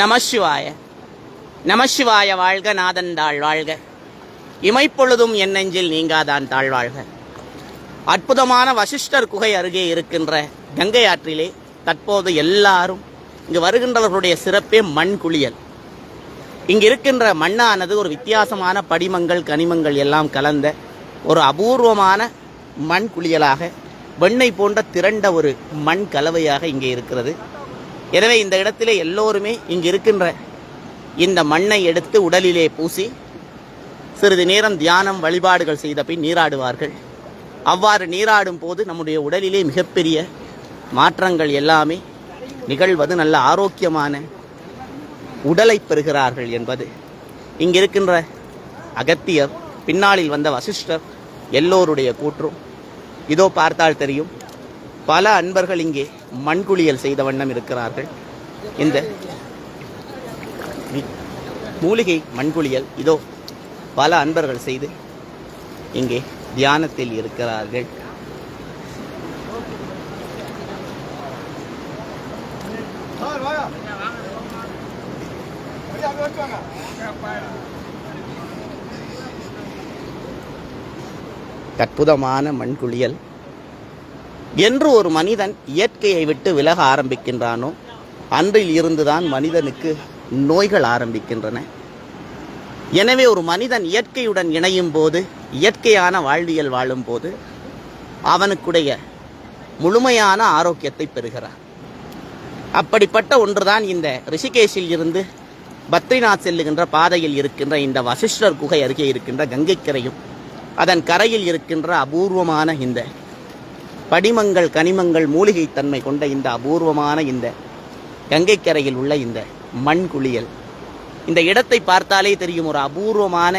நமசிவாய நமசிவாய வாழ்க நாதன் தாழ் வாழ்க. இமைப்பொழுதும் என் நெஞ்சில் நீங்காதான் தாழ்வாழ்க அற்புதமான வசிஷ்டர் குகை அருகே இருக்கின்ற கங்கை ஆற்றிலே தற்போது எல்லாரும் இங்கு வருகின்றவர்களுடைய சிறப்பே மண் குளியல். இங்கு இருக்கின்ற மண்ணானது ஒரு வித்தியாசமான படிமங்கள் கனிமங்கள் எல்லாம் கலந்த ஒரு அபூர்வமான மண் குளியலாக வெண்ணெய் போன்ற திரண்ட ஒரு மண் கலவையாக இங்கே இருக்கிறது. எனவே இந்த இடத்திலே எல்லோருமே இங்கு இருக்கின்ற இந்த மண்ணை எடுத்து உடலிலே பூசி சிறிது நேரம் தியானம் வழிபாடுகள் செய்த பின் நீராடுவார்கள். அவ்வாறு நீராடும் போது நம்முடைய உடலிலே மிகப்பெரிய மாற்றங்கள் எல்லாமே நிகழ்வது நல்ல ஆரோக்கியமான உடலை பெறுகிறார்கள் என்பது. இங்கிருக்கின்ற அகத்தியர் பின்னாளில் வந்த வசிஷ்டர் எல்லோருடைய கூற்றும். இதோ பார்த்தால் தெரியும் பல அன்பர்கள் இங்கே மண்குளியல் செய்த வண்ணம் இருக்கிறார்கள். இந்த மூலிகை மண்குளியல் இதோ பல அன்பர்கள் செய்து இங்கே தியானத்தில் இருக்கிறார்கள். அற்புதமான மண்குளியல். என்று ஒரு மனிதன் இயற்கையை விட்டு விலக ஆரம்பிக்கின்றானோ அன்றில் இருந்துதான் மனிதனுக்கு நோய்கள் ஆரம்பிக்கின்றன. எனவே ஒரு மனிதன் இயற்கையுடன் இணையும் போது இயற்கையான வாழ்வியல் வாழும்போது அவனுக்குடைய முழுமையான ஆரோக்கியத்தை பெறுகிறார் அப்படிப்பட்ட ஒன்றுதான் இந்த ரிஷிகேஷில் இருந்து பத்ரிநாத் செல்லுகின்ற பாதையில் இருக்கின்ற இந்த வசிஷ்டர் குகை அருகே இருக்கின்ற கங்கைக்கரையும் அதன் கரையில் இருக்கின்ற அபூர்வமான இந்த படிமங்கள் கனிமங்கள் மூலிகை தன்மை கொண்ட இந்த அபூர்வமான இந்த கங்கைக்கரையில் உள்ள இந்த மண் குளியல். இந்த இடத்தை பார்த்தாலே தெரியும் ஒரு அபூர்வமான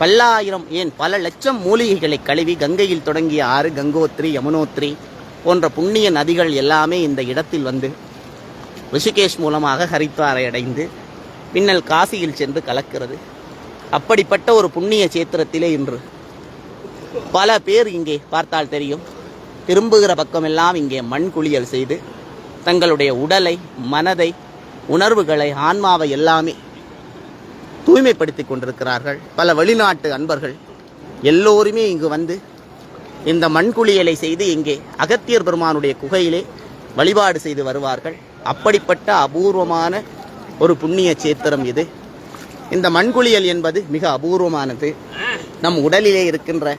பல்லாயிரம் ஏன் பல லட்சம் மூலிகைகளை கழுவி கங்கையில் தொடங்கிய ஆறு கங்கோத்ரி யமுனோத்ரி போன்ற புண்ணிய நதிகள் எல்லாமே இந்த இடத்தில் வந்து ரிஷிகேஷ் மூலமாக ஹரித்வாரை அடைந்து பின்னல் காசியில் சென்று கலக்கிறது. அப்படிப்பட்ட ஒரு புண்ணிய சேத்திரத்திலே இன்று பல பேர் இங்கே பார்த்தால் தெரியும். திரும்புகிற பக்கமெல்லாம் இங்கே மண் குளியல் செய்து தங்களுடைய உடலை மனதை உணர்வுகளை ஆன்மாவை எல்லாமே தூய்மைப்படுத்தி கொண்டிருக்கிறார்கள். பல வெளிநாட்டு அன்பர்கள் எல்லோருமே இங்கு வந்து இந்த மண்குளியலை செய்து இங்கே அகத்தியர் பெருமானுடைய குகையிலே வழிபாடு செய்து வருவார்கள். அப்படிப்பட்ட அபூர்வமான ஒரு புண்ணிய சேத்திரம் இது. இந்த மண்குளியல் என்பது மிக அபூர்வமானது. நம் உடலிலே இருக்கின்ற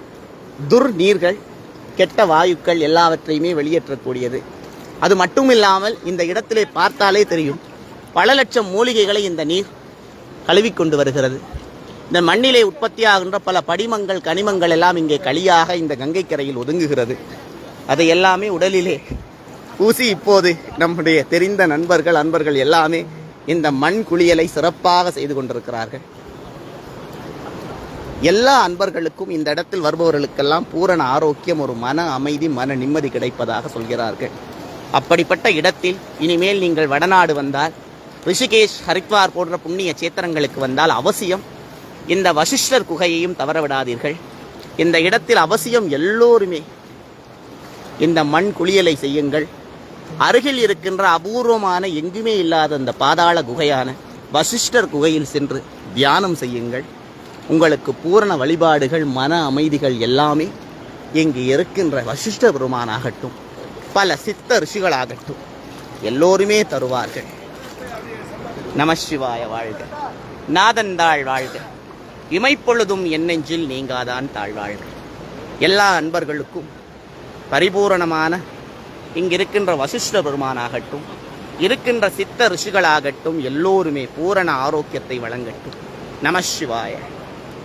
துர்நீர்கள் கெட்ட வாயுக்கள் எல்லாவற்றையுமே வெளியேற்றக்கூடியது. அது மட்டும் இல்லாமல் இந்த இடத்திலே பார்த்தாலே தெரியும் பல லட்சம் மூலிகைகளை இந்த நீர் கழுவிக்கொண்டு வருகிறது. இந்த மண்ணிலே உற்பத்தியாகின்ற பல படிமங்கள் கனிமங்கள் எல்லாம் இங்கே களியாக இந்த கங்கை கரையில் ஒதுங்குகிறது. அதை எல்லாமே உடலிலே ஊசி இப்போது நம்முடைய தெரிந்த நண்பர்கள் அன்பர்கள் எல்லாமே இந்த மண் குளியலை சிறப்பாக செய்து கொண்டிருக்கிறார்கள். எல்லா அன்பர்களுக்கும் இந்த இடத்தில் வருபவர்களுக்கெல்லாம் பூரண ஆரோக்கியம் ஒரு மன அமைதி மன நிம்மதி கிடைப்பதாக சொல்கிறார்கள். அப்படிப்பட்ட இடத்தில் இனிமேல் நீங்கள் வடநாடு வந்தால் ரிஷிகேஷ் ஹரித்வார் போன்ற புண்ணிய சேத்திரங்களுக்கு வந்தால் அவசியம். இந்த வசிஷ்டர் குகையையும் தவற விடாதீர்கள் இந்த இடத்தில் அவசியம் எல்லோருமே இந்த மண் குளியலை செய்யுங்கள். அருகில் இருக்கின்ற அபூர்வமான எங்குமே இல்லாத இந்த பாதாள குகையான வசிஷ்டர் குகையில் சென்று தியானம் செய்யுங்கள். உங்களுக்கு பூரண வழிபாடுகள் மன அமைதிகள் எல்லாமே இங்கு இருக்கின்ற வசிஷ்ட பெருமானாகட்டும் பல சித்த ரிஷிகளாகட்டும் எல்லோருமே தருவார்கள். நமசிவாய வாழ்க. நாதந்தாள் வாழ்க. இமைப்பொழுதும் என் நெஞ்சில் நீங்காதான் தாழ்வாழ்க எல்லா அன்பர்களுக்கும் பரிபூரணமான இங்கிருக்கின்ற வசிஷ்ட பெருமானாகட்டும் இருக்கின்ற சித்த ரிஷிகளாகட்டும் எல்லோருமே பூரண ஆரோக்கியத்தை வழங்கட்டும். நமசிவாய